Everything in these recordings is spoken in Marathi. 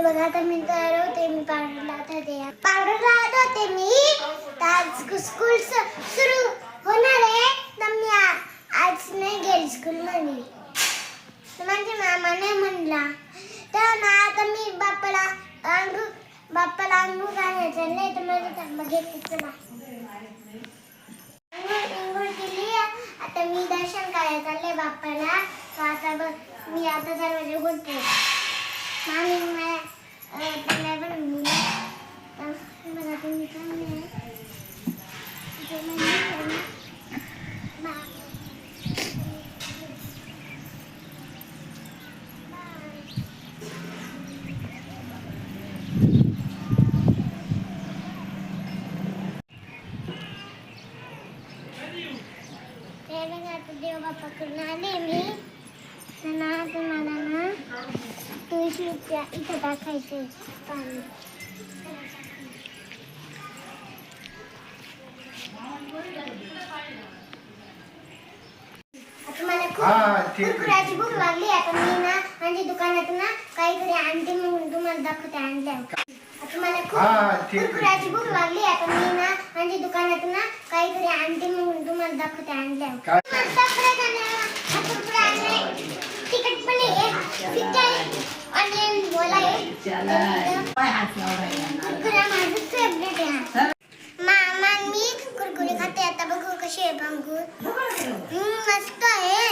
तर बघा आता मी तयार होते मी पावडर लावत होते पावडर लावत होते मी. आज स्कूल सुरू होणार आहे. तर मी आज नाही गेली स्कूलमध्ये तर माझ्या मामा नाही म्हणला. तर ना आता मी बाप्पाला अंगू बाप्पाला अंगू घालायचं चाललंय तर माझं थांबा घेते चला. अंघोळ केली आता मी दर्शन करायला चालले बाप्पाला. आता बघ मी आता दरवाजा बोलतो मामी मला अं, त्यांना पण मुलं अं, बघा तुम्ही काय नाही इथे मम्मी आहे ना. बा- ते बघा आता देवबाप्पा करून आले मी तर ना तुम्हाला ना तुळशीच्या इथं टाकायचे पाणी हा, ठीक आहे. भूक लागली आता मी ना म्हणजे दुकानात ना काहीतरी आणते मग तुम्हाला दाखवते आणल्यावर आता मला खूप ठीक आहे. कुरकुराची भूक लागली आता मी ना म्हणजे दुकानात ना काहीतरी आणते म्हणून तुम्हाला दाखवते काय? कुरकुरा आणलाय. तिखट पण आहे मामा मी कुरकुरे खाते. आता बघू कशी आहे बघू मस्त आहे.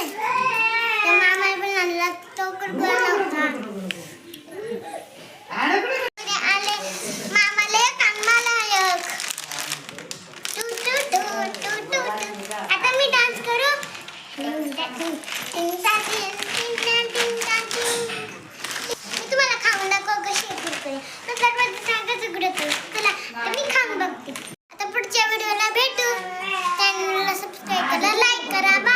पण आणला तो कुरकुरा नव्हता. आता मी डान्स करू. चॅनलला सबस्क्राईब करा लाईक करा